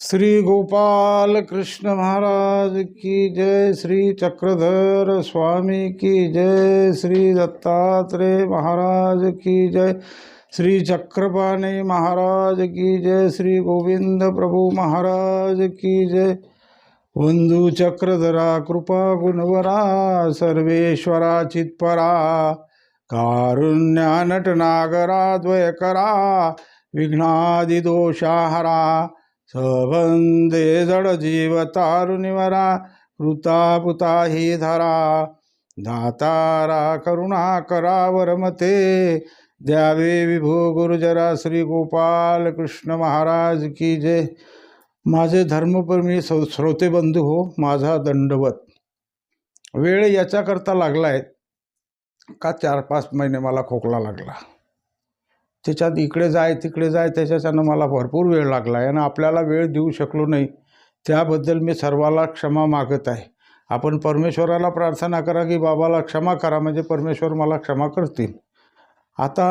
श्री गोपाल कृष्ण महाराज की जय श्री चक्रधर स्वामी की जय श्री दत्तात्रेय महाराज की जय श्री चक्रपाणी महाराज की जय श्री गोविंद प्रभु महाराज की जय। बंधु चक्रधरा, कृपा गुणवरा, सर्वेश्वरा चित्परा कारुण्या नटनागरा द्वयकरा, विघ्नादिदोषाहरा सबंदे जड जीव तारुनिवरा कृतापुता हि धरा। दातारा करुणा करा वरमते। द्यावे विभू गुरुजरा श्री गोपाल कृष्ण महाराज की जय। माझे धर्मप्रेमी सौ श्रोते बंधू हो माझा दंडवत। वेळ याच्याकरता लागला आहे का चार पाच महिने मला खोकला लागला? त्याच्यात इकडे जाय तिकडे जाय त्याच्याच्यानं मला भरपूर वेळ लागला. आहे आणि आपल्याला वेळ देऊ शकलो नाही. त्याबद्दल मी सर्वाला क्षमा मागत आहे. आपण परमेश्वराला प्रार्थना करा की बाबाला क्षमा करा म्हणजे परमेश्वर मला क्षमा करतील. आता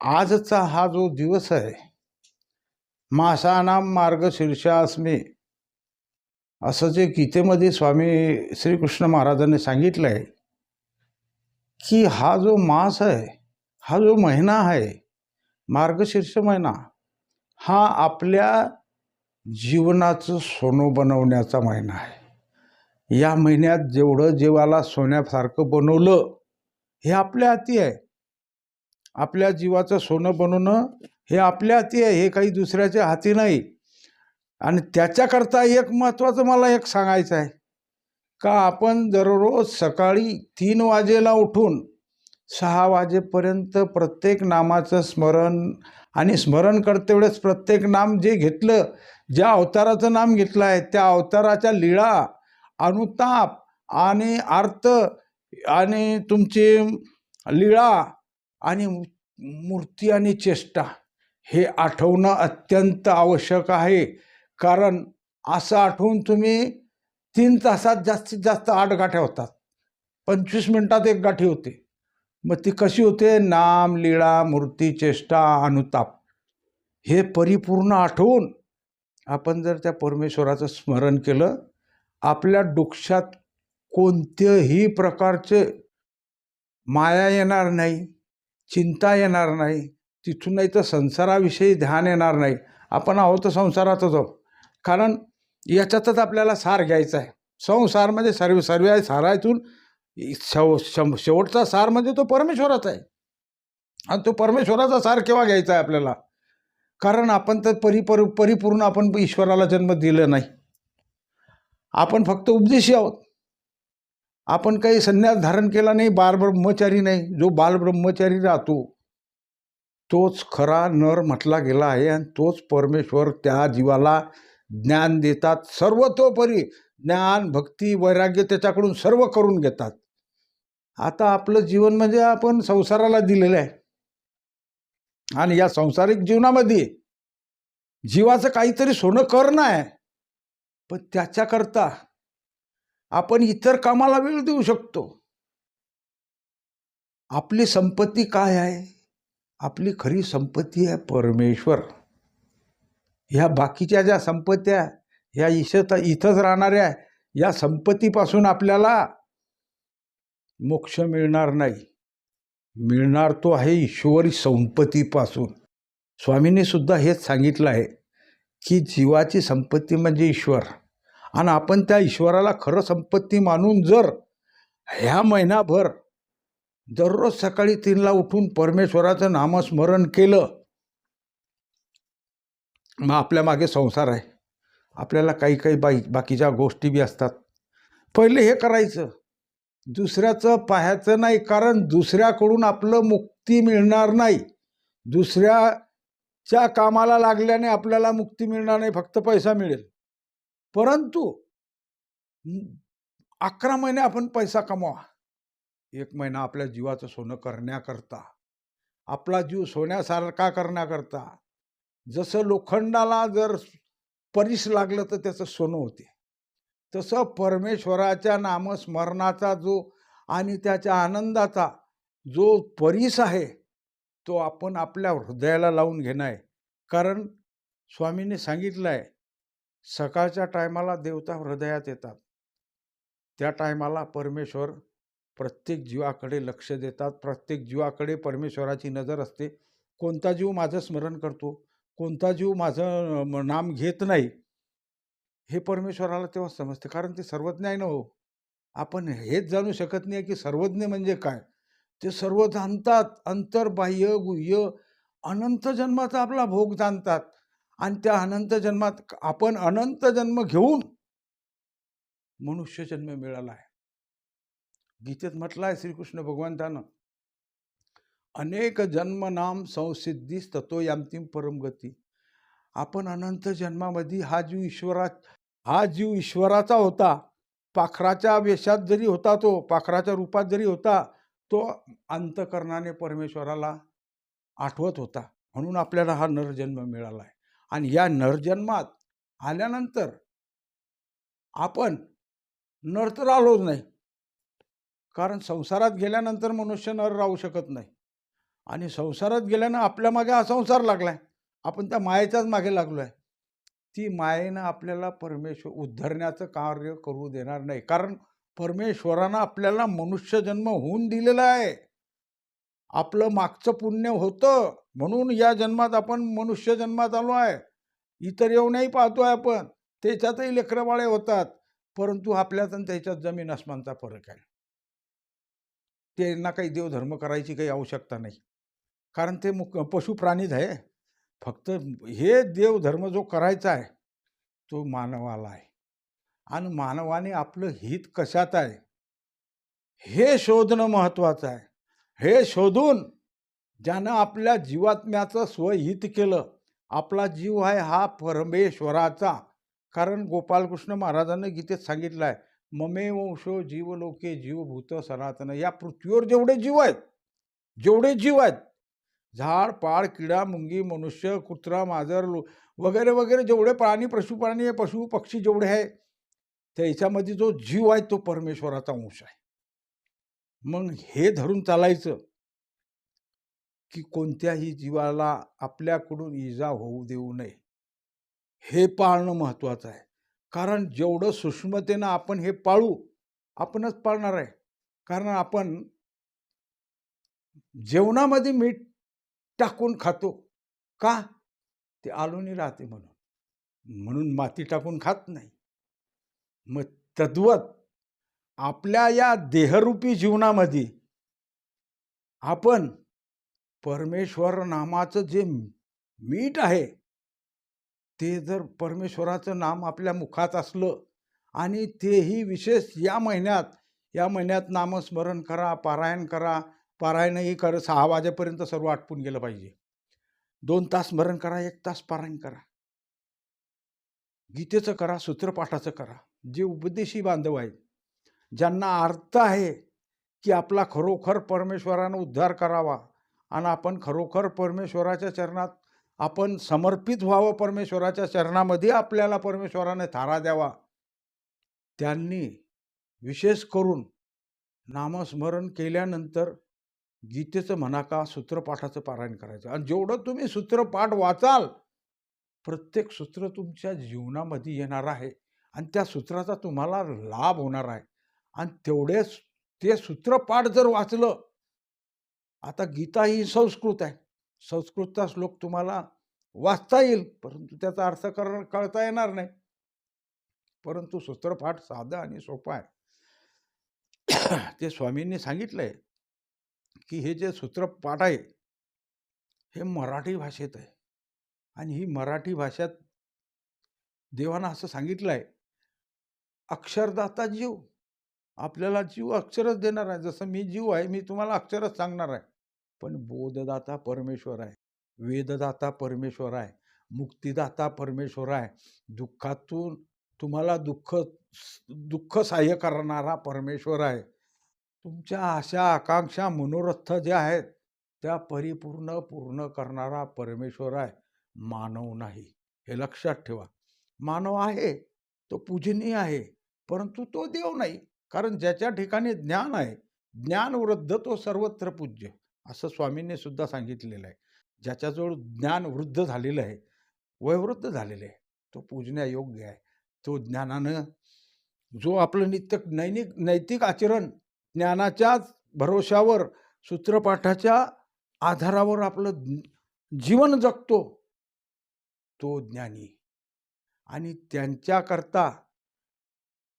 आजचा हा जो दिवस आहे मासानाम मार्ग शीर्षास्मी. असं जे गीतेमध्ये स्वामी श्रीकृष्ण महाराजांनी सांगितलं आहे की हा जो मास आहे हा जो महिना आहे मार्गशीर्ष महिना हा आपल्या जीवनाचं सोनं बनवण्याचा महिना आहे. या महिन्यात जेवढं जीवाला सोन्यासारखं बनवलं हे आपल्या हाती आहे. आपल्या जीवाचं सोनं बनवणं हे आपल्या हाती आहे हे काही दुसऱ्याच्या हाती नाही. आणि त्याच्याकरता एक महत्त्वाचं मला एक सांगायचं आहे. का आपण दररोज सकाळी तीन वाजेला उठून सहा वाजेपर्यंत प्रत्येक नामाचं स्मरण आणि स्मरण करते वेळेस प्रत्येक नाम जे घेतलं ज्या अवताराचं नाम घेतलं आहे त्या अवताराच्या लीळा अनुताप आणि अर्थ आणि तुमची लीळा आणि मूर्ती आणि चेष्टा हे आठवणं अत्यंत आवश्यक आहे. कारण असं आठवून तुम्ही तीन तासात जास्तीत जास्त आठ गाठ्या होतात. पंचवीस मिनटात एक गाठी होते. मग ती कशी होते? नाम लीळा मूर्ती चेष्टा अनुताप. हे परिपूर्ण आठवून आपण जर त्या परमेश्वराचं स्मरण केलं आपल्या डोक्षात कोणत्याही प्रकारचे माया येणार नाही चिंता येणार नाही तिथून नाही तर संसाराविषयी ध्यान येणार नाही. आपण आहोत संसारातच आहोत. कारण याच्यातच आपल्याला सार घ्यायचा आहे. संसार म्हणजे सर्व सर्व इथून शेव शं शेवटचा सार म्हणजे तो परमेश्वराचा आहे. आणि तो परमेश्वराचा सार केव्हा घ्यायचा आहे आपल्याला? कारण आपण तर परिपर परिपूर्ण आपण ईश्वराला जन्म दिलं नाही. आपण फक्त उपदेशी आहोत. आपण काही संन्यास धारण केला नाही बालब्रह्मचारी नाही. जो बालब्रह्मचारी राहतो तोच खरा नर म्हटला गेला आहे आणि तोच परमेश्वर त्या जीवाला ज्ञान देतात. सर्वतोपरी ज्ञान भक्ती वैराग्य त्याच्याकडून सर्व करून घेतात. आता आपलं जीवन म्हणजे आपण संसाराला दिलेलं आहे. आणि या संसारिक जीवनामध्ये जीवाचं काहीतरी सोनं करणं आहे पण त्याच्याकरता आपण इतर कामाला वेळ देऊ शकतो. आपली संपत्ती काय आहे? आपली खरी संपत्ती आहे परमेश्वर. ह्या बाकीच्या ज्या संपत्त्या ह्या इशत इथंच राहणाऱ्या या संपत्तीपासून आपल्याला मोक्ष मिळणार नाही. मिळणार तो आहे ईश्वरी संपत्तीपासून. स्वामींनी सुद्धा हेच सांगितलं आहे की जीवाची संपत्ती म्हणजे ईश्वर. आणि आपण त्या ईश्वराला खरं संपत्ती मानून जर ह्या महिनाभर दररोज सकाळी तीनला उठून परमेश्वराचं नामस्मरण केलं मग आपल्या मागे संसार आहे. आपल्याला काही काही बाई बाकीच्या गोष्टी बी असतात. पहिले हे करायचं. दुसऱ्याचं पाहायचं नाही कारण दुसऱ्याकडून आपलं मुक्ती मिळणार नाही. दुसऱ्याच्या कामाला लागल्याने आपल्याला मुक्ती मिळणार नाही फक्त पैसा मिळेल. परंतु अकरा महिने आपण पैसा कमवा. एक महिना आपल्या जीवाचं सोनं करण्याकरता आपला जीव सोन्यासारखा करण्याकरता जसं लोखंडाला जर परीस लागलं तर त्याचं सोनं होते. तसं परमेश्वराच्या नामस्मरणाचा जो आणि त्याच्या आनंदाचा जो परीस आहे तो आपण आपल्या हृदयाला लावून घेणं आहे. कारण स्वामीने सांगितलं आहे सकाळच्या टायमाला देवता हृदयात येतात. त्या टायमाला परमेश्वर प्रत्येक जीवाकडे लक्ष देतात. प्रत्येक जीवाकडे परमेश्वराची नजर असते. कोणता जीव माझं स्मरण करतो? कोणता जीव माझं नाम घेत नाही? हे परमेश्वराला तेव्हा समजते. कारण ते सर्वज्ञ आहे ना हो. आपण हेच जाणू शकत नाही की सर्वज्ञ म्हणजे काय? ते सर्व जाणतात. अंतर्बाह्य गुह्य अनंत जन्माचा आपला भोग जाणतात. आणि त्या अनंत जन्मात आपण अनंत जन्म घेऊन मनुष्य जन्म मिळाला आहे. गीतेत म्हटलं आहे श्रीकृष्ण भगवंतानं अनेक जन्म नाम संसिद्धी ततो यांतिम परमगती आपण अनंत जन्मामध्ये हा जीव ईश्वरा हा जीव ईश्वराचा होता. पाखराच्या वेशात जरी होता तो पाखराच्या रूपात जरी होता तो अंतकरणाने परमेश्वराला आठवत होता. म्हणून आपल्याला हा नरजन्म मिळाला आहे आणि या नरजन्मात आल्यानंतर आपण नर तर आलोच नाही. कारण संसारात गेल्यानंतर मनुष्य नर राहू शकत नाही. आणि संसारात गेल्यानं आपल्या मागे हा संसार लागला आहे आपण त्या मायेच्याच मागे लागलो आहे ती मायेनं आपल्याला परमेश्वर उद्धरण्याचं कार्य करू देणार नाही. कारण परमेश्वरानं आपल्याला मनुष्य जन्म होऊन दिलेला आहे. आपलं मागचं पुण्य होतं. म्हणून या जन्मात आपण मनुष्य जन्मात आलो आहे. इतर येऊनही पाहतोय आपण. त्याच्यातही लेकरवाळे होतात. परंतु आपल्यात आणि त्याच्यात जमीन आसमानचा फरक आहे. त्यांना काही देवधर्म करायची काही आवश्यकता नाही. कारण ते मुक पशु प्राणीच आहे. फक्त हे देवधर्म जो करायचा आहे तो मानवाला आहे. आणि मानवाने आपलं हित कशात आहे? हे शोधणं महत्त्वाचं आहे. हे शोधून ज्यानं आपल्या जीवात्म्याचं स्वहित केलं आपला जीव आहे हा परमेश्वराचा. कारण गोपालकृष्ण महाराजांनी गीतेत सांगितलं आहे ममे वंशो जीवलोके जीवभूत सनातन. या पृथ्वीवर जेवढे जीव आहेत जेवढे जीव आहेत झाड पाड किडा मुंगी मनुष्य कुत्रा माजर लो वगैरे वगैरे जेवढे प्राणी पशुप्राणी पशु पक्षी जेवढे आहे त्याच्यामध्ये जो जीव आहे तो परमेश्वराचा अंश आहे. मग हे धरून चालायचं की कोणत्याही जीवाला आपल्याकडून इजा होऊ देऊ नये हे पाळणं महत्त्वाचं आहे. कारण जेवढं सूक्ष्मतेनं आपण हे पाळू आपणच पाळणार आहे. कारण आपण जेवणामध्ये मीठ टाकून खातो. का? ते आलोनी राहते म्हणून. म्हणून माती टाकून खात नाही. मग तद्वत आपल्या या देहरूपी जीवनामध्ये आपण परमेश्वर नामाचं जे मीठ आहे ते जर परमेश्वराचं नाम आपल्या मुखात असलं आणि तेही विशेष या महिन्यात या महिन्यात नामस्मरण करा पारायण करा पारायणही कर सहा वाजेपर्यंत सर्व आटपून गेलं पाहिजे. दोन तास स्मरण करा एक तास पारायण करा. गीतेचं करा सूत्रपाठाचं करा. जे उपदेशी बांधव आहेत ज्यांना अर्थ आहे की आपला खरोखर परमेश्वरानं उद्धार करावा आणि आपण खरोखर परमेश्वराच्या चरणात आपण समर्पित व्हावं परमेश्वराच्या चरणामध्ये आपल्याला परमेश्वराने थारा द्यावा. त्यांनी विशेष करून नामस्मरण केल्यानंतर गीतेचं म्हणा का सूत्रपाठाचं पारायण करायचं. आणि जेवढं तुम्ही सूत्रपाठ वाचाल प्रत्येक सूत्र तुमच्या जीवनामध्ये येणार आहे. आणि त्या सूत्राचा तुम्हाला लाभ होणार आहे. आणि तेवढे ते सूत्रपाठ जर वाचलं आता गीता ही संस्कृत आहे. संस्कृतचा श्लोक तुम्हाला वाचता येईल परंतु त्याचा अर्थ कर कळता येणार नाही. परंतु सूत्रपाठ साधं आणि सोपं आहे. ते स्वामींनी सांगितलंय. की हे जे सूत्रपाठ आहे हे मराठी भाषेत आहे. आणि ही मराठी भाषेत देवानं असं सांगितलं आहे अक्षरदाता जीव. आपल्याला जीव अक्षरच देणार आहे. जसं मी जीव आहे मी तुम्हाला अक्षरच सांगणार आहे. पण बोधदाता परमेश्वर आहे वेददाता परमेश्वर आहे मुक्तिदाता परमेश्वर आहे. दुःखातून तुम्हाला दुःख दुःख सहाय्य करणारा परमेश्वर आहे. तुमच्या आशा आकांक्षा मनोरथ जे आहेत त्या परिपूर्ण पूर्ण करणारा परमेश्वर आहे. मानव नाही. हे लक्षात ठेवा. मानव आहे तो पूजनीय आहे परंतु तो देव नाही. कारण ज्याच्या ठिकाणी ज्ञान आहे ज्ञान वृद्ध तो सर्वत्र पूज्य. असं स्वामींनी सुद्धा सांगितलेलं आहे. ज्याच्याजवळ ज्ञान वृद्ध झालेलं आहे वयवृद्ध झालेलं आहे तो पूजण्यायोग्य आहे. तो ज्ञानानं जो आपलं नित्य नैनिक नैतिक आचरण ज्ञानाच्याच भरोशावर सूत्रपाठाच्या आधारावर आपलं जीवन जगतो तो ज्ञानी. आणि त्यांच्याकरता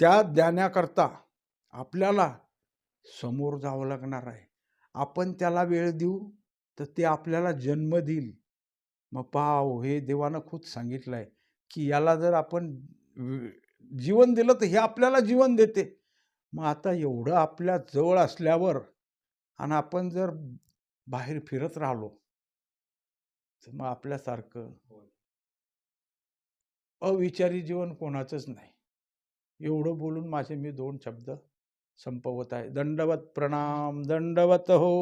त्या ज्ञानाकरता आपल्याला समोर जावं लागणार आहे. आपण त्याला वेळ देऊ तर ते आपल्याला जन्म देईल. मग पाव हे देवानं खूप सांगितलं आहे की याला जर आपण जीवन दिलं तर हे आपल्याला जीवन देते. मग आता एवढं आपल्या जवळ असल्यावर आणि आपण जर बाहेर फिरत राहिलो तर मग आपल्यासारखं अविचारी जीवन कोणाचंच नाही. एवढं बोलून माझे मी दोन शब्द संपवत आहे. दंडवत प्रणाम दंडवत हो.